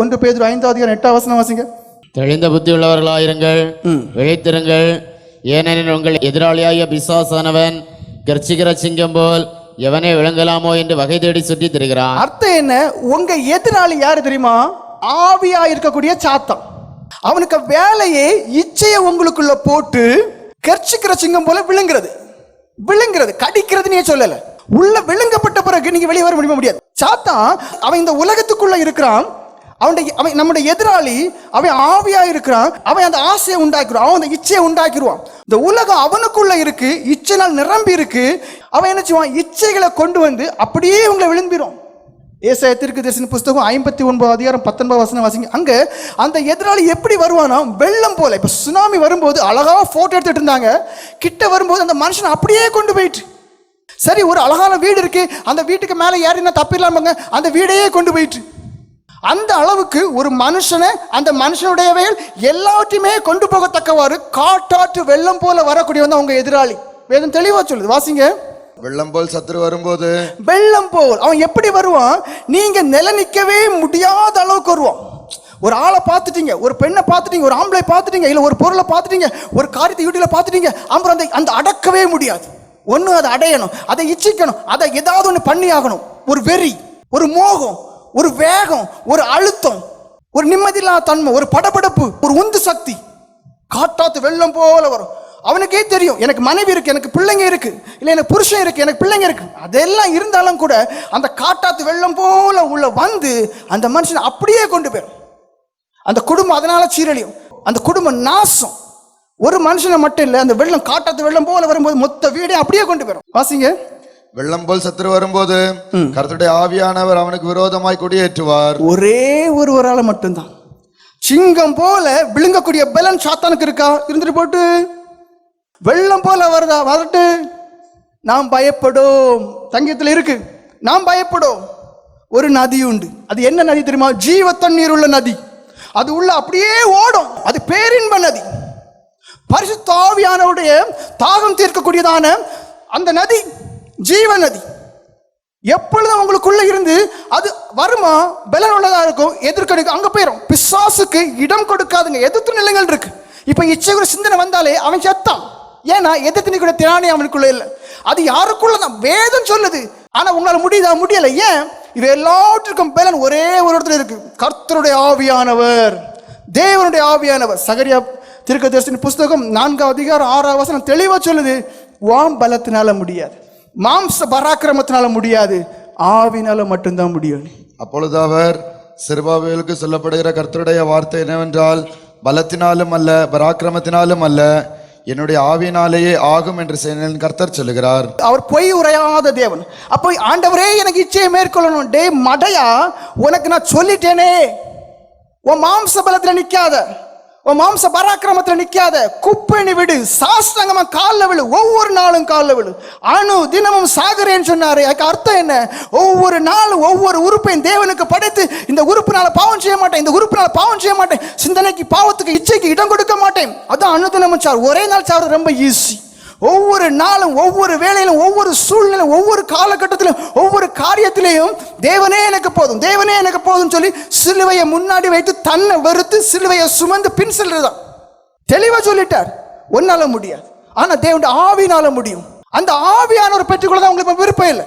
ஒன்று பேதுரு ஐந்தாவது அதிகாரம் எட்டாம் வசனம் வாசிங்க. தெளிந்த புத்தி உள்ளவர்களாயிருங்கள் விழித்திருங்கள் ஏனெனில் உங்கள் எதிராளியாகிய பிசாசானவன் கர்ச்சிக்கிற சிங்கம் போல் எவனை விளங்கலாமோ என்று வகை தேடி சுற்றித் திரிகிறான். அர்த்தம் என்ன? உங்க எதிராளி யாரு தெரியுமா? ஆவியா இருக்கக்கூடிய சாத்தான். அவனுக்கு வேலையே இச்சையை உங்களுக்குள்ள போட்டு கர்ச்சிக்கிற சிங்கம் போல விழுங்குறது. விழுங்குறது. கடிக்கிறது நீ சொல்லல? உள்ள விழுங்கப்பட்ட பிறகு நீங்க வெளியே வர முடியுமா முடியாது. சாத்தான் அவன் இந்த உலகத்துக்குள்ள இருக்கிறான். அவனுடைய அவன் நம்முடைய எதிராளி அவன் ஆவியா இருக்கிறான் அவன் அந்த ஆசையை உண்டாக்கிடுவான் அவன் அந்த இச்சையை உண்டாக்கிடுவான். இந்த உலகம் அவனுக்குள்ள இருக்கு இச்சைனால் நிரம்பி இருக்கு. அவன் என்ன செய்வான்? இச்சைகளை கொண்டு வந்து அப்படியே உங்களை விழும்பிடும் ஏசாய திருக்கு தரிசன புஸ்தகம் ஐம்பத்தி ஒன்பது அதிகாரம் பத்தொன்பது வசனம் வாசிங்க. அங்கே அந்த எதிராளி எப்படி வருவானா? வெள்ளம் போல. இப்போ சுனாமி வரும்போது அழகாக ஃபோட்டோ எடுத்துட்டு இருந்தாங்க. கிட்ட வரும்போது அந்த மனுஷன் அப்படியே கொண்டு போயிட்டு. சரி ஒரு அழகான வீடு இருக்கு. அந்த வீட்டுக்கு மேலே ஏறினா தப்பிடலாமாங்க? அந்த வீடையே கொண்டு போயிட்டு. அந்த அளவுக்கு ஒரு மனுஷனை அந்த மனுஷனுடைய வேல் எல்லாத்தையுமே கொண்டு போகத்தக்கவாறு காட்டாற்று வெள்ளம் போல வரக்கூடியவன் தான் உங்க எதிராளி. வேதம் தெளிவா சொல்லுது. வாசிங்க. வெள்ளம் போல் சத்துரு வரும்போது? வெள்ளம் போல். அவன் எப்படி வருவான்? நீங்க நில நிக்கவே முடியாத அளவுக்கு வருவான். ஒரு ஆளை பார்த்துட்டீங்க ஒரு பெண்ணை பார்த்துட்டீங்க ஒரு ஆம்பளை பார்த்துட்டீங்க இல்லை ஒரு பொருளை பார்த்துட்டீங்க ஒரு காரியத்தை வீட்டில் பார்த்துட்டீங்க அப்புறம் அந்த அந்த அடக்கவே முடியாது. ஒன்று அதை அடையணும் அதை இச்சிக்கணும் அதை ஏதாவது ஒன்று பண்ணி ஆகணும் ஒரு வெறி ஒரு மோகம். ஒரு வேகம் ஒரு அழுத்தம் ஒரு நிம்மதியில்லாத தன்மை ஒரு படபடப்பு ஒரு உந்து சக்தி. காட்டாத்து வெள்ளம் போல வரும். அவனுக்கே தெரியும் எனக்கு மனைவி இருக்கு எனக்கு பிள்ளைங்க இருக்கு இல்லை எனக்கு புருஷன் இருக்கு எனக்கு பிள்ளைங்க இருக்கு. அதெல்லாம் இருந்தாலும் கூட அந்த காட்டாத்து வெள்ளம் போல உள்ள வந்து அந்த மனுஷனை அப்படியே கொண்டு போயிடும். அந்த குடும்பம் அதனால சீரழியும். அந்த குடும்பம் நாசம். ஒரு மனுஷனை மட்டும் இல்லை அந்த வெள்ளம் காட்டாத்து வெள்ளம் போல வரும்போது மொத்த வீடே அப்படியே கொண்டு போயிடும். வாசிங்க. வெள்ளம் போல் சத்துரு வரும்போது கர்த்தருடைய ஆவியானவர் அவனுக்கு விரோதமாய் கொடியேற்றுவார். ஒரே ஒருவரால மட்டும்தான். சிங்கம் போல விழுங்கக்கூடிய பலன் சாத்தானுக்கு இருக்கா? இருந்துட்டு போட்டு. வெள்ளம் போல வருதா? வரட்டு. நாம் பயப்படும். சங்கீதத்தில் இருக்கு. நாம் பயப்படும். ஒரு நதி உண்டு. அது என்ன நதி தெரியுமா? ஜீவ தண்ணீர் உள்ள நதி. அது உள்ள அப்படியே ஓடும். அது பேரின்ப நதி. பரிசுத்த ஆவியானவருடைய தாகம் தீர்க்கக்கூடியதான அந்த நதி. ஜீவ நதி எப்பொழுதும் உங்களுக்குள்ள இருந்து அது வருமா? பலன் உள்ளதா இருக்கும். எதிர்க்கணிக்கும் அங்க போயிடும் பிசாசுக்கு இடம் கொடுக்காதுங்க. எதிர்த்து நிலைகள் இருக்கு. இப்ப இச்சைக்குற சிந்தனை வந்தாலே அவன் செத்தான். ஏன்னா எதிர்த்து நிற்கிற திராணி அவனுக்குள்ள இல்லை. அது யாருக்குள்ள தான் வேதம் சொல்லுது. ஆனா உங்களால முடியுதா? முடியல. ஏன்? இது எல்லாற்றுக்கும் பலன் ஒரே ஒரு இடத்துல இருக்கு. கர்த்தருடைய ஆவியானவர். தேவனுடைய ஆவியானவர். சகரியா திருக்கதர்சன புஸ்தகம் நான்காம் அதிகாரம் ஆறாவது வசனம் தெளிவா சொல்லுது. வாம் பலத்தினால முடியாது. மாம்ச பராக்கிரமத்தினால முடியாது. ஆவினால மட்டும்தான் முடியும். அப்பொழுது அவர் சிறுபாவேலுக்கு சொல்லப்படுகிற கர்த்தருடைய வார்த்தை என்னவென்றால் பலத்தினாலும் அல்ல பராக்கிரமத்தினாலும் அல்ல என்னுடைய ஆவியினாலேயே ஆகும் என்று கர்த்தர் சொல்லுகிறார். அவர் பொய் உரையாத தேவன். அப்போ ஆண்டவரே எனக்கு இச்சையை மேற்கொள்ளணும். டே மடையா உனக்கு நான் சொல்லிட்டேனே. உன் மாம்ச பலத்துல நிக்காத. உன் மாம்ச பராக்கிரமத்தில் நிற்காத குப்பணி விடு சாஷ்டாங்கமா காலில் விழு ஒவ்வொரு நாளும் காலில் விழு. அணு தினமும் சாகுறேன்னு சொன்னாரு. அதுக்கு அர்த்தம் என்ன? ஒவ்வொரு நாளும் ஒவ்வொரு உறுப்பையும் தேவனுக்கு படைத்து இந்த உறுப்பினால பாவம் செய்ய மாட்டேன் இந்த உறுப்பினால பாவம் செய்ய மாட்டேன் சிந்தனைக்கு பாவத்துக்கு இச்சைக்கு இடம் கொடுக்க மாட்டேன். அதான் அனுதினமும் சார். ஒரே நாள் சார் ரொம்ப ஈஸி ஒவ்வொரு நாளும் ஒவ்வொரு வேலையிலும் ஒவ்வொரு சூழ்நிலையும் ஒவ்வொரு காலகட்டத்திலும் ஒவ்வொரு காரியத்திலையும் தேவனே எனக்கு போதும் தேவனே எனக்கு போதும் சொல்லி சிலுவையை முன்னாடி வைத்து தன்னை வெறுத்து சிலுவையை சுமந்து பின் செல்றதுதான். தெளிவா சொல்லிட்டார். ஒன்னால முடியாது. ஆனா தேவனுடைய ஆவினால முடியும். அந்த ஆவியானவர் பெற்றுக்கொள்ள உங்களுக்கு விருப்பம் இல்லை.